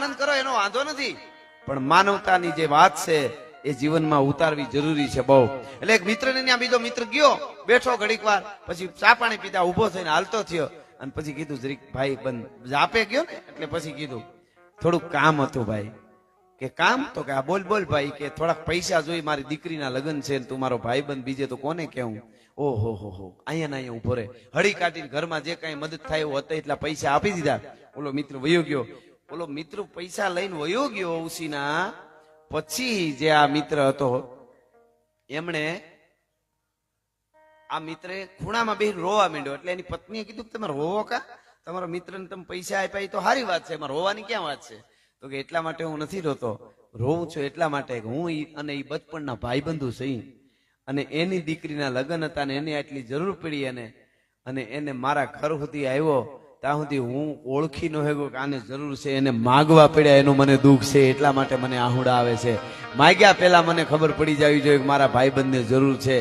આનંદ કરો, એનો વાંધો નથી. પણ માનવતાની જે વાત છે, એ જીવનમાં ઉતારવી જરૂરી છે બહુ. એટલે એક મિત્ર ને બીજો મિત્ર ગયો, બેઠો ઘડીક વાર, પછી ચા પાણી પીતા ઊભો થઈને હાલતો થયો. અને પછી કીધું જરીક ભાઈ, બંધ. જાપે ગયો ને, એટલે પછી કીધું, થોડુંક કામ હતું ભાઈ. કે કામ? તો કે આ બોલ બોલ ભાઈ, કે થોડાક પૈસા જોઈ મારી દીકરીના લગ્ન છે તું મારો ભાઈ બંધ બીજે તો કોને કેવું ઓહો, હો હો, અહીંયા ના અહીંયા ઊભો રે હળી કાઢીને ઘરમાં જે કઈ મદદ થાય એવું હતા એટલા પૈસા આપી દીધા. ઓલો મિત્ર વયો ગયો. ઓલો મિત્ર પૈસા લઈને વયો ગયો ઉસીના. પછી જે આ મિત્ર હતો, એમણે આ મિત્રે ખૂણામાં બેસી રોવા માંડ્યો. એટલે એની પત્નીએ કીધું કે, તમે રોવો કા? તમારો મિત્રને તમે પૈસા આપ્યા એ તો સારી વાત છે. એમાં રોવાની ક્યાં વાત છે? તો કે, એટલા માટે હું નથી રોતો. રોવું છું એટલા માટે કે હું અને એ બચપણના ભાઈબંધુ સહી. અને એની દીકરીના લગ્ન હતા ને એને આટલી જરૂર પડી એને અને એને મારા ઘર સુધી આવ્યો. ત્યાં સુધી હું ઓળખી ન હેગો કે આને જરૂર છે, એને માગવા પડ્યા એનું મને દુઃખ છે, એટલા માટે મને આહુડા આવે છે. માગ્યા પહેલા મને ખબર પડી જવી જોઈએ કે મારા ભાઈબંધને જરૂર છે.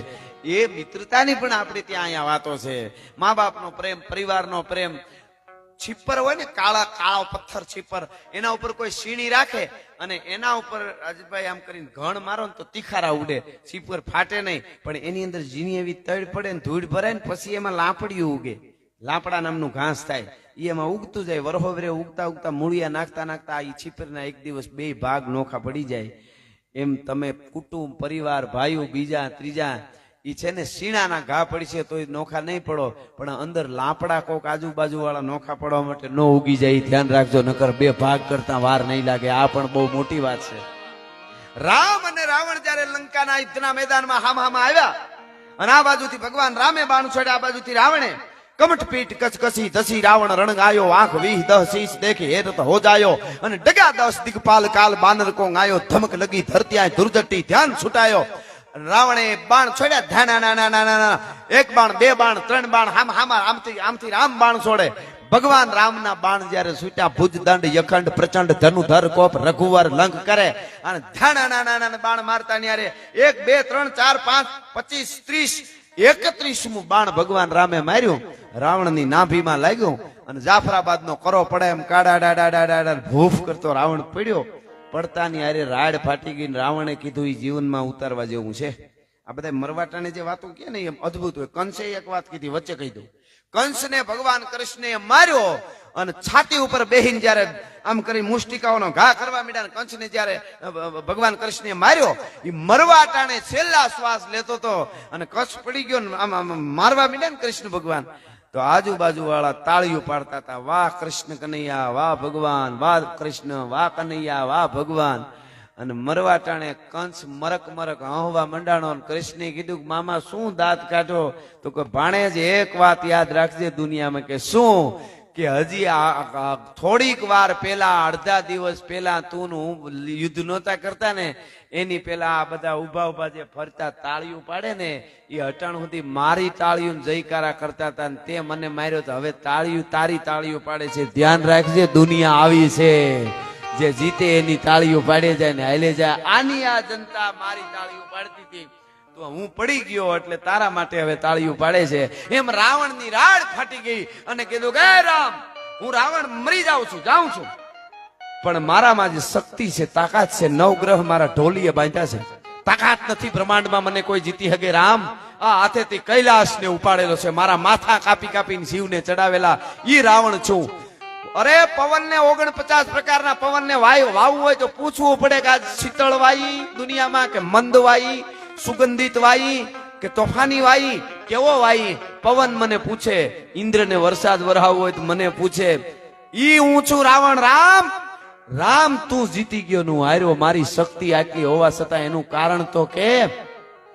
એ મિત્રતાની પણ આપણે ત્યાં અહીંયા વાતો છે. મા બાપનો પ્રેમ, પરિવારનો પ્રેમ છીપર હોય ને, કાળા, કાળો પથ્થર છીપર એના ઉપર કોઈ સીણી રાખે અને એના ઉપર રાજભાઈ આમ કરીને ઘણ મારો ને તો તીખારા ઉડે. છીપર ફાટે નહીં, પણ એની અંદર ઝીણી એવી તળ પડે ને ધૂળ ભરાય ને પછી એમાં લાપડિયું ઉગે. લાપડા નામનું ઘાસ થાય. એમાં ઉગતું જાય. વરહોવરે ઉગતા ઉગતા મૂળિયા નાખતા નાખતા એ છીપરના એક દિવસ બે ભાગ નોખા પડી જાય. એમ તમે કુટુંબ, પરિવાર, ભાઈઓ, બીજા, ત્રીજા એ છે ને શીણાના ઘા પડશે તો એ નોખા નહીં પડો. પણ અંદર લાપડા કોક આજુબાજુ વાળા નોખા પડવા માટે ન ઉગી જાય ધ્યાન રાખજો, નકર બે ભાગ કરતા વાર નહીં લાગે. આ પણ બહુ મોટી વાત છે. રામ અને રાવણ જ્યારે લંકાના યુદ્ધના મેદાનમાં હામ હામ આવ્યા, અને આ બાજુથી ભગવાન રામે બાણ છોડ્યા, આ બાજુથી રાવણે કમઠ પીઠ કચકસી ધસી રાવણ રણગાયો આંખ વીહ દહ શીશ દેખી હેરત હો જાયો. અને ડગા દસ દિગપાલ કાલ બાનર કોંગ આયો, ધમક લગી ધરતી આય ધુરજટી ધ્યાન છૂટાયો. રાવણે બાણ છોડ્યા ધ્યાન ના ના ના એક બાણ, બે બાણ, ત્રણ બાણ, હામ, હામા આમથી આમથી રામ બાણ છોડે. ભગવાન રામના બાણ જ્યારે છૂટ્યા ભુજ દંડ યખંડ, પ્રચંડ, ધનુધર, કોપ, રઘુવર લંક કરે. અને ધ્યાન ના ના ના, બાણ મારતા ન્યારે. એક, બે, ત્રણ, ચાર, પાંચ, પચીસ, ત્રીસ એકત્રીસમું બાણ ભગવાન રામે માર્યું, રાવણની નાભીમાં લાગ્યું અને જાફરાબાદ નો કરો પડે એમ કાડા ડાડા ડાડા ભૂફ કરતો રાવણ પડ્યો. પડતાની હારે રાડ ફાટી ગઈ રાવણે કીધું એ જીવનમાં ઉતારવા જેવું છે. આ બધા મરવાટાને જે વાતો કે ને એમ અદભુત હોય. કંસે એક વાત કીધી, વચ્ચે કહી દઉં. કંસને ભગવાન કૃષ્ણે માર્યો અને છાતી ઉપર બેહીને જ્યારે આમ કરી મુષ્ટિકાઓનો ઘા કરવા મીડા કંસને જ્યારે ભગવાન કૃષ્ણે માર્યો એ મરવા ટાણે છેલ્લા શ્વાસ લેતો તો અને કચ્છ પડી ગયો આમ મારવા મીડા ને કૃષ્ણ ભગવાન, તો આજુબાજુ વાળા તાળીઓ પાડતા હતા, વાહ કૃષ્ણ કનૈયા, વાહ ભગવાન, વાહ કૃષ્ણ, વાહ કનૈયા, વાહ ભગવાન. અને મરવા ટાણે કંસ મરક મરક હવા મંડાણો કૃષ્ણે કીધું મામા, શું દાંત કાઢો? તો કે જ એક વાત યાદ રાખજે દુનિયામાં કે શું? કે હજી થોડીક વાર પેલા અડધા દિવસ પેલા તું યુદ્ધ નહોતા કરતા ને, એની પેલા આ બધા ઊભા ઊભા જે ફરતા તાળીયું પાડે ને, એ અટાણ સુધી મારી તાળીયું જયકારા કરતા હતા તે મને માર્યો તો હવે તાળીયું તારી તાળીયું પાડે છે. ધ્યાન રાખજે, દુનિયા આવી છે. જે જીતે એની તાળીઓ પાડે જાય ને હાલે જાય. આની આ જનતા મારી તાળીઓ પાડતી હતી. તો હું પડી ગયો એટલે તારા માટે હવે તાળીઓ પાડે છે. એમ રાવણની રાડ ફાટી ગઈ અને કીધું કે રામ, હું રાવણ મરી જાઉં છું જાઉં છું. પણ મારામાં જે શક્તિ છે, તાકાત છે, નવગ્રહ મારા ઢોલીએ બાંધ્યા છે. તાકાત નથી બ્રહ્માંડમાં મને કોઈ જીતી હગે રામ. આ હાથેથી કૈલાસને ઉપાડેલો છે. મારા માથા કાપી કાપીને શિવને ચડાવેલા. ઈ રાવણ છું. અરે, પવનને ઓગણપચાસ પ્રકારના પવનને વાયુ વાવવું હોય તો પૂછવું પડે કે આ શીતળ વાયી દુનિયામાં કે મંદ વાયી સુગંધિત વાયી કે તોફાની વાયી કેવો વાયી પવન મને પૂછે, ઇન્દ્રને વરસાદ વરહાવવો હોય તો મને પૂછે, ઈ હું છું રાવણ, રામ! રામ, તું જીતી ગયો નું હાર્યો, મારી શક્તિ આટલી હોવા છતાં એનું કારણ તો કે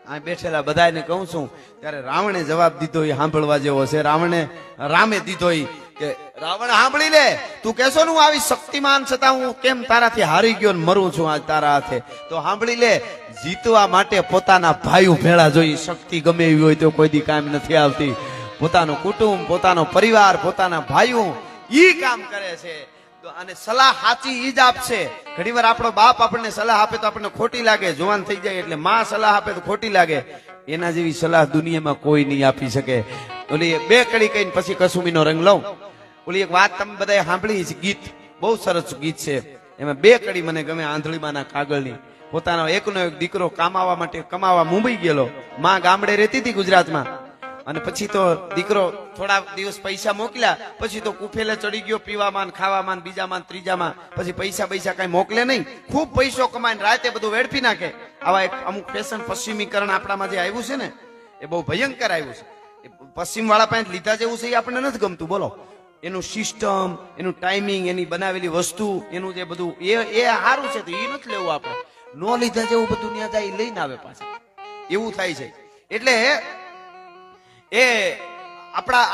આ બેઠેલા બધાને કહું છું, ત્યારે રાવણે જવાબ દીધો, એ સાંભળવા જેવો છે. રાવણે રામે દીધો ઈ કે, રાવણ, સાંભળી લે. તું કેશો હું આવી શક્તિમાન છતાં હું કેમ તારાથી હારી ગયો મરું છું આજ તારા હાથે? તો સાંભળી લે, જીતવા માટે પોતાના ભાઈઓ ભેળા જોઈ શક્તિ ગમે એવી હોય તો કોઈ દી કામ નથી આવતી. પોતાનું કુટુંબ, પોતાનો પરિવાર, પોતાના ભાઈઓ ઈ કામ કરે છે. અને સલાહ સાચી ઈ જ આપશે. ઘણીવાર આપણો બાપ આપણને સલાહ આપે તો આપણને ખોટી લાગે. જુવાન થઈ જાય એટલે માં સલાહ આપે તો ખોટી લાગે. એના જેવી સલાહ દુનિયામાં કોઈ નહીં આપી શકે. ઓલી બે કડી કહીને પછી કસુમીનો રંગ લઉં. ઓલી એક વાત તમે બધાએ સાંભળી છે ગીત. બહુ સરસ ગીત છે. એમાં બે કડી મને ગમે આંધળીમાંના કાગળની. પોતાનો એકનો એક દીકરો કમાવા માટે કમાવા મુંબઈ ગયેલો. માં ગામડે રહેતી હતી ગુજરાતમાં. અને પછી તો દીકરો થોડા દિવસ પૈસા મોકલ્યા. પછી તો કુફેલે ચડી ગયો પીવામાં ખાવામાં બીજામાં ત્રીજામાં પછી પૈસા પૈસા કઈ મોકલે નહીં. ખૂબ પૈસો કમાઈને રાતે બધું વેડફી નાખે. આવા એક અમુક ફેશન પશ્ચિમીકરણ આપણામાં જે આવ્યું છે ને, એ બહુ ભયંકર આવ્યું છે. પશ્ચિમ વાળા પાસે લીધા જેવું છે એ આપણને નથી ગમતું, બોલો. એનું સિસ્ટમ એનું ટાઈમિંગ એની બનાવેલી વસ્તુ, એનું જે બધું, એ એ સારું છે તો એ નથી લેવું આપણે. નો લીધા જેવું બધું ત્યાં જાય લઈને આવે પાછા. એવું થાય છે. એટલે એ આપણા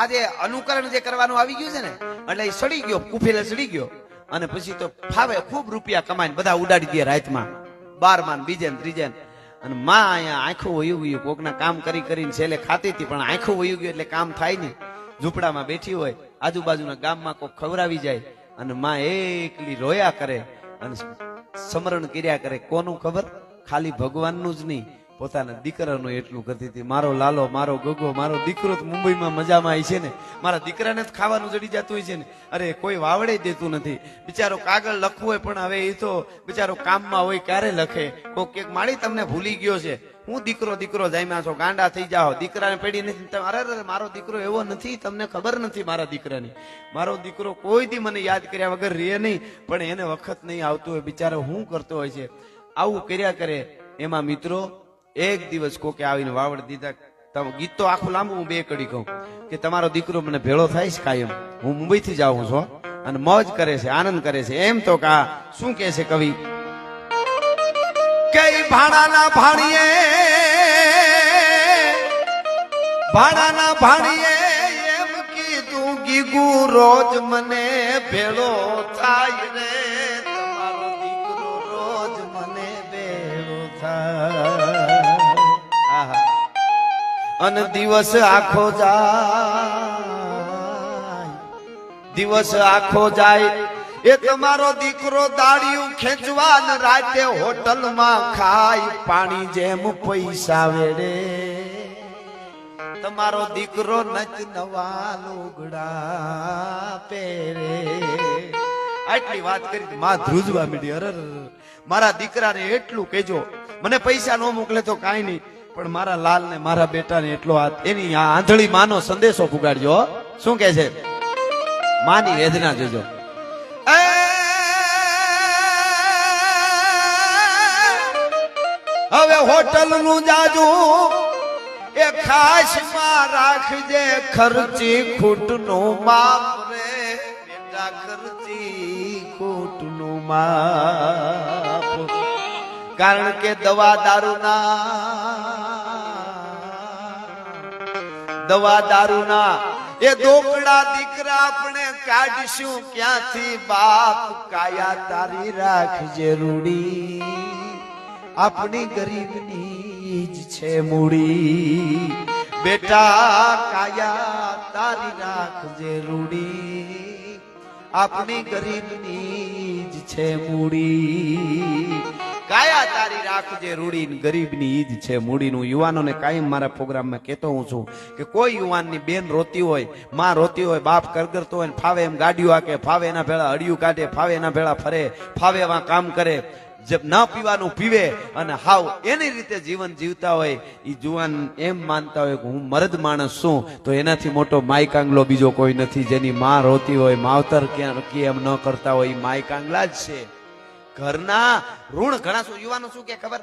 આ જે અનુકરણ જે કરવાનું આવી ગયું છે ને, એટલે એ સડી ગયો, કુફેલે સડી ગયો. અને પછી તો ફાવે, ખૂબ રૂપિયા કમાઈને બધા ઉડાડી દે રાતમાં. બારમાં ને બીજે ને ત્રીજે અને માં અહીંયા આંખું વયું ગયું, કોકના કામ કરી કરીને છેલ્લે ખાતી હતી, પણ આંખું વયું ગયું એટલે કામ થાય નહીં. ઝૂંપડામાં બેઠી હોય, આજુબાજુના ગામમાં કોક ખવડાવી જાય, અને માં એકલી રોયા કરે, અને સમરણ કર્યા કરે. કોનું ખબર? ખાલી ભગવાનનું જ નહીં. પોતાના દીકરાનું એટલું કરતી હતી. મારો લાલો, મારો ગગો, મારો દીકરો તો મુંબઈમાં મજામાં આવી છે ને. મારા દીકરાને જ ખાવાનું જડી જતું હોય છે ને. અરે કોઈ વાવડે દેતું નથી. બિચારો કાગળ લખવું હોય પણ હવે એ તો બિચારો કામમાં હોય ક્યારે લખે? કોક કંઈક માળી તમને ભૂલી ગયો છે. હું દીકરો દીકરો જામ્યા છો, ગાંડા થઈ જાઓ. દીકરાને પેઢી નથી. અરે અરે, મારો દીકરો એવો નથી, તમને ખબર નથી મારા દીકરાની. મારો દીકરો કોઈ દી મને યાદ કર્યા વગર રહે નહીં, પણ એને વખત નહીં આવતું હોય. બિચારો હું કરતો હોય છે. આવું કર્યા કરે. એમાં મિત્રો એક દિવસ કોકે આવીને વાવડ દીધા તમે ગીત તો આખું લાંબુ, હું બે કડી કહું કે તમારો દીકરો મને ભેળો થાય છે કાયમ. હું મુંબઈ થી જાઉં છું અને મોજ કરે છે, આનંદ કરે છે. એમ તો કા શું કે છે કવિ? કઈ ભાડાના ભાણીએ ભાડાના ભાણીએ એમ કીધું, ગીગુ રોજ મને ભેળો થાય. અને દિવસ આખો જાય. દિવસ આખો જાય. એ તમારો દીકરો દાડિયું ખેંચવા ને રાતે હોટલમાં ખાય. પાણી જેમ પૈસા વેડે. તમારો દીકરો નચ નવા લુગડા પહેરે. આટલી વાત કરી માં ધ્રુજવા મીડી. અરર મારા દીકરાને એટલું કેજો મને પૈસા ન મોકલે તો કાંઈ નહીં. પણ મારા લાલ ને મારા બેટાને એટલો હાથ એની આ આંધળી માનો સંદેશો પુગાડજો. શું કે છે? માની વેદના જોજો. હવે હોટલનું જાજુ એ ખાસમાં રાખજે ખર્ચી ખૂટનું માપ રે. બેટા ખર્ચી ખૂટનું માપ. કારણ કે દવા દારૂના દવા દારૂના. એ દોકડા દીકરા આપણે કાઢશું ક્યાંથી? બાપ કાયા તારી રાખજે રૂડી આપણી ગરીબની જ છે મૂડી. બેટા કાયા તારી રાખજે રૂડી આપણી ગરીબની જ છે મૂડી. કાયા તારી રાખજે રૂડી ગરીબની ઈદ છે, મૂડીનું. યુવાનોને કાયમ મારા પ્રોગ્રામમાં કહેતો હું છું કે કોઈ યુવાનની બેન રોતી હોય, માં રોતી હોય, બાપ કરગરતો હોય ફાવે એમ ગાડીઓ આકે, ફાવે એના ભેળા અડિયું કાઢે, ફાવે એના ભેળા ફરે, ફાવે એવા કામ કરે જે ન પીવાનું પીવે અને હાવ એની રીતે જીવન જીવતા હોય એ જુવાન એમ માનતા હોય કે હું મરદ માણસ છું, તો એનાથી મોટો માયકાંગલો બીજો કોઈ નથી. જેની માં રોતી હોય માવતર ક્યાં એમ ન કરતા હોય એ માયકાંગલા જ છે. ઘરના ઋણ ઘણા શું? યુવાનો શું કે ખબર?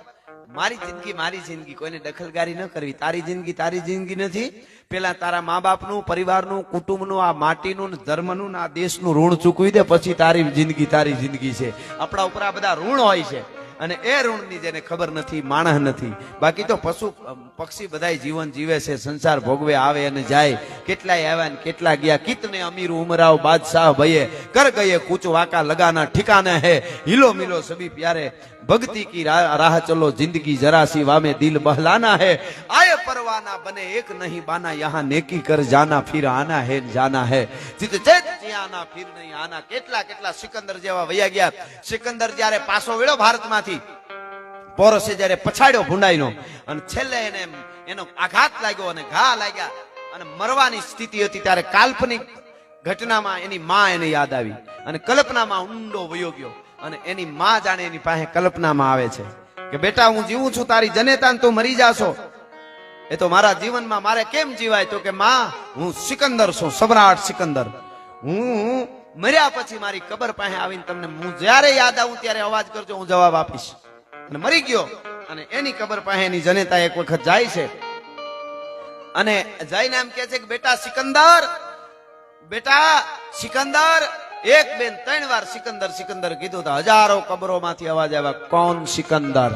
મારી જિંદગી મારી જિંદગી, કોઈને દખલગારી ન કરવી. તારી જિંદગી તારી જિંદગી નથી. પેલા તારા મા બાપનું પરિવારનું, કુટુંબનું, આ માટીનું ધર્મનું આ દેશનું ઋણ ચૂકવી દે, પછી તારી જિંદગી તારી જિંદગી છે. આપણા ઉપર આ બધા ઋણ હોય છે. અને એ ઋણની જેને ખબર નથી માણસ નથી. બાકી તો પશુ પક્ષી બધા જીવન જીવે છે, સંસાર ભોગવે, આવે અને જાય. કેટલાય આવ્યા ને કેટલા ગયા? કિતને અમીર ઉમરાવ બાદશાહ ભયે? કર ગયે કૂચ વાકા લગાના ઠિકાને હે? હિલો મિલો સભી પ્યારે. ભક્તિ કી રાહ ચલો, જિંદગી જરાસી વામે દિલ બહલાના હે? આય પરવાના બને એક નહીં બાના, યહા નેકી કર જાના, ફિર આના હે, જાના હે? જીત ચેત આના ફિર નહીં આના. કેટલા કેટલા સિકંદર જેવા વયા ગયા? સિકંદર જ્યારે પાછો વેળો ભારતમાંથી પોરસે જ્યારે પછાડ્યો ભૂંડાઈનો. અને છેલ્લે એને એનો આઘાત લાગ્યો અને ઘા લાગ્યા અને મરવાની સ્થિતિ હતી ત્યારે કાલ્પનિક ઘટનામાં એની માં એને યાદ આવી. અને કલ્પનામાં ઊંડો વયો ગયો. અને એની માં જાણે એની પાસે કલ્પનામાં આવે છે કે, બેટા, હું જીવું છું, તારી જનેતા તું મરી જાશો. એ તો મારા જીવનમાં મારે કેમ જીવાય તો કે, માં, હું સિકંદર છું, સમ્રાટ સિકંદર. હું મર્યા પછી મારી કબર પાસે આવીને તમને, હું જ્યારે યાદ આવું ત્યારે અવાજ કરજો, હું જવાબ આપીશ. અને મરી ગયો. અને એની કબર પાસે એની જનતા એક વખત જાય છે. અને જઈને એમ કે છે કે, બેટા સિકંદર બેટા સિકંદર. એક બેન ત્રણ વાર સિકંદર સિકંદર કીધું તો હજારો કબરો માંથી અવાજ આવ્યા, કોણ સિકંદર?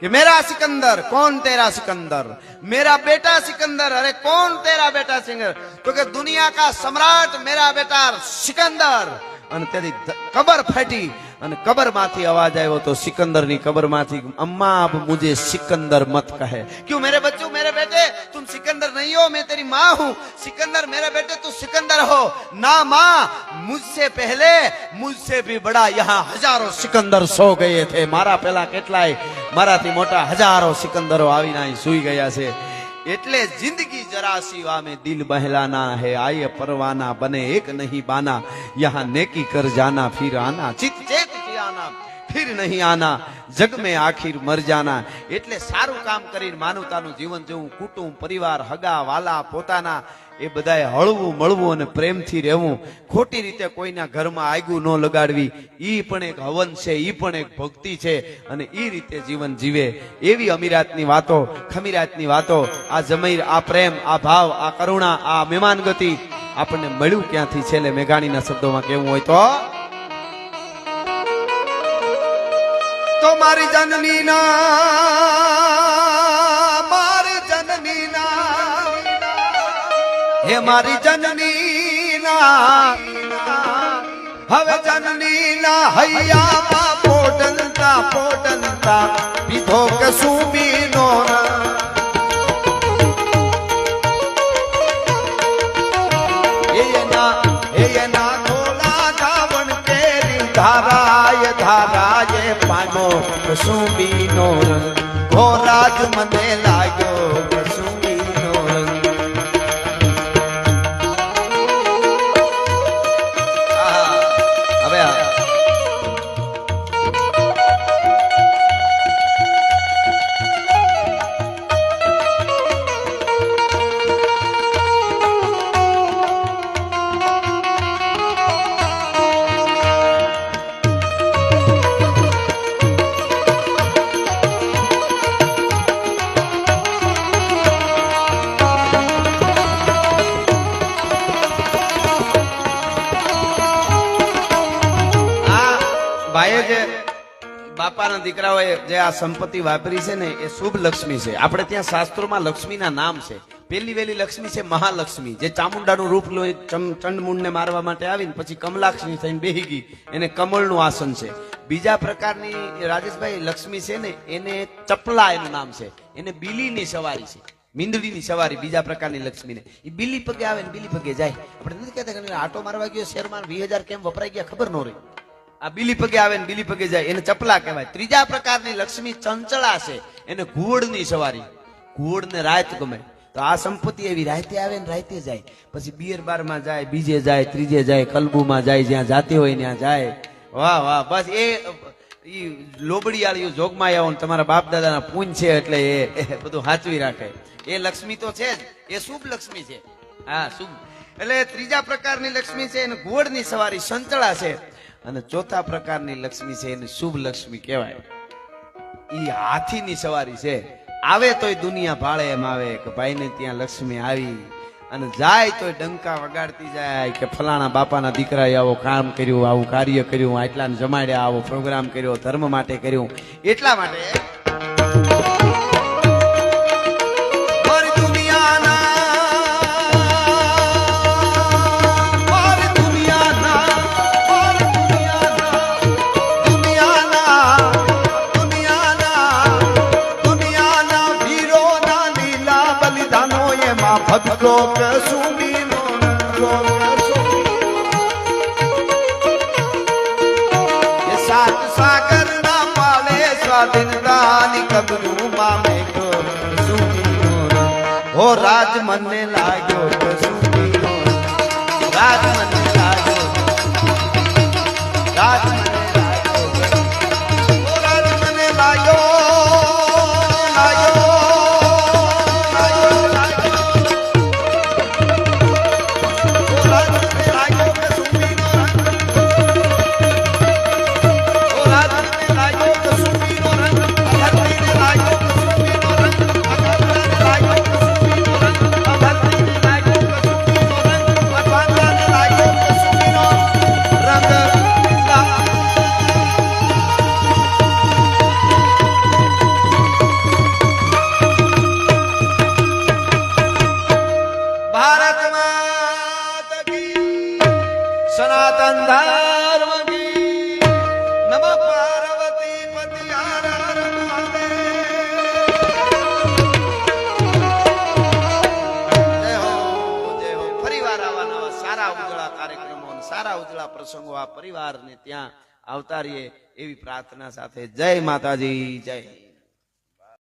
કે, મેરા સિકંદર, કોણ તેરા સિકંદર? મેરા બેટા સિકંદર, અરે કોણ તેરા બેટા સિંગર તો કે, દુનિયા કા સમ્રાટ મેરા બેટા સિકંદર. અને તેની કબર ફાટી અને કબરમાંથી અવાજ આવ્યો તો સિકંદરની કબરમાંથી, અમ્મા, આપ મુજે સિકંદર મત કહે. ક્યું મેરે બચ્ચો, મેરે બેટે? તું સિકંદર નહીં હો, મેં તેરી માં હું. સિકંદર, મેરે બેટે, તું સિકંદર હો. ના, માં, મુજસે પહેલે, મુજસે ભી બડા યહાં હજારો સિકંદર સો ગયે થે. મારા પહેલા કેટલાય, મારાથી મોટા હજારો સિકંદરો આવીને અહીં સૂઈ ગયા છે. એટલે જિંદગી જરા સિવા મેં દિલ બહેલાના હે, આય પરવાના બને એક નહીં બાના. યહાં નેકી કર જાના, ફિર આના. ચિત ચેત કે ફિર નહીં આના, જગ મેં આખીર મર જાના. એટલે સારું કામ કરીને માનવતાનું જીવન જેવું કુટુંબ, પરિવાર, હગા, વાલા, પોતાના, એ બધાએ હળવું, મળવું અને પ્રેમથી રહેવું. ખોટી રીતે કોઈના ઘરમાં આગું ન લગાડવી. એ પણ એક હવન છે એ પણ એક ભક્તિ છે અને ઈ રીતે જીવન જીવે. એવી અમીરાતની વાતો, ખમીરાતની વાતો, આ જમીર, આ પ્રેમ, આ ભાવ, આ કરુણા, આ મહેમાનગતિ આપણને મળ્યું ક્યાંથી? છેલ્લે મેઘાણીના શબ્દોમાં કેવું હોય તો મારી જનની ના, મારી જનની ના. હે મારી જનની ના, હવે જનની ના હૈયા, પોટનતા પોટનતા. પીધો કે સુમીનો પાનો કસુંબીનો રંગ ઘોરાજ મને લાગ્યો જે આ સંપત્તિ વાપરી છે ને, એ શુભ લક્ષ્મી છે. આપણે ત્યાં શાસ્ત્રોમાં લક્ષ્મીના નામ છે. પેલી વેલી લક્ષ્મી છે મહાલક્ષ્મી. જે ચામુંડાનું રૂપ લઈ ચમ- ચંડમુંડને મારવા માટે આવીને પછી કમલાક્ષમી થઈને બેહી ગઈ. એને કમળનું આસન છે. બીજા પ્રકારની રાજેશભાઈ, લક્ષ્મી છે ને, એને ચપલા એનું નામ છે. એને બિલીની સવારી છે. મીંદડીની સવારી બીજા પ્રકારની લક્ષ્મીને. એ બીલી પગે આવે ને બીલી પગે જાય. આપણે નથી કહેતા આટો મારવા ગયો શેરમાં વીસ હજાર કેમ વપરાઈ ગયા, ખબર ન રહી. આ બીલી પગે આવે ને બીલી પગે જાય, એને ચપલા કહેવાય. ત્રીજા પ્રકારની લક્ષ્મી ચંચળા છે. એને ઘુવડની સવારી. ઘુવડને રાત ગમે. તો આ સંપત્તિ એવી રાતે આવે ને રાતે જાય. પછી બિયર બારમાં જાય, બીજે જાય, ત્રીજે જાય, કલબુમાં જાય, જ્યાં જાતી હોય ત્યાં જાય. વાહ વાહ, બસ એ, ઈ લોબડી વાળી જોગમાં આવો તમારા બાપ દાદાના પૂન છે એટલે એ એ બધું સાચવી રાખે. એ લક્ષ્મી તો છે જ. એ શુભ લક્ષ્મી છે. હા, શુભ. એટલે ત્રીજા પ્રકારની લક્ષ્મી છે એને ઘોડની સવારી, સંચળા છે. અને ચોથા પ્રકારની લક્ષ્મી છે એને શુભ લક્ષ્મી કહેવાય. એ હાથીની સવારી છે. આવે તોય દુનિયા ભાળે એમ આવે કે ભાઈને ત્યાં લક્ષ્મી આવી અને જાય તોય ડંકા વગાડતી જાય કે ફલાણા બાપાના દીકરાએ આવો કામ કર્યું, આવું કાર્ય કર્યું, આટલાને જમાડ્યા, આવો પ્રોગ્રામ કર્યો, ધર્મ માટે કર્યું. એટલા માટે મામે કસુમીનો રંગ. હો રાજ મને લાગ્યો. પ્રસંગો આ પરિવારને ત્યાં આવતા રહીએ એવી પ્રાર્થના સાથે જય માતાજી જય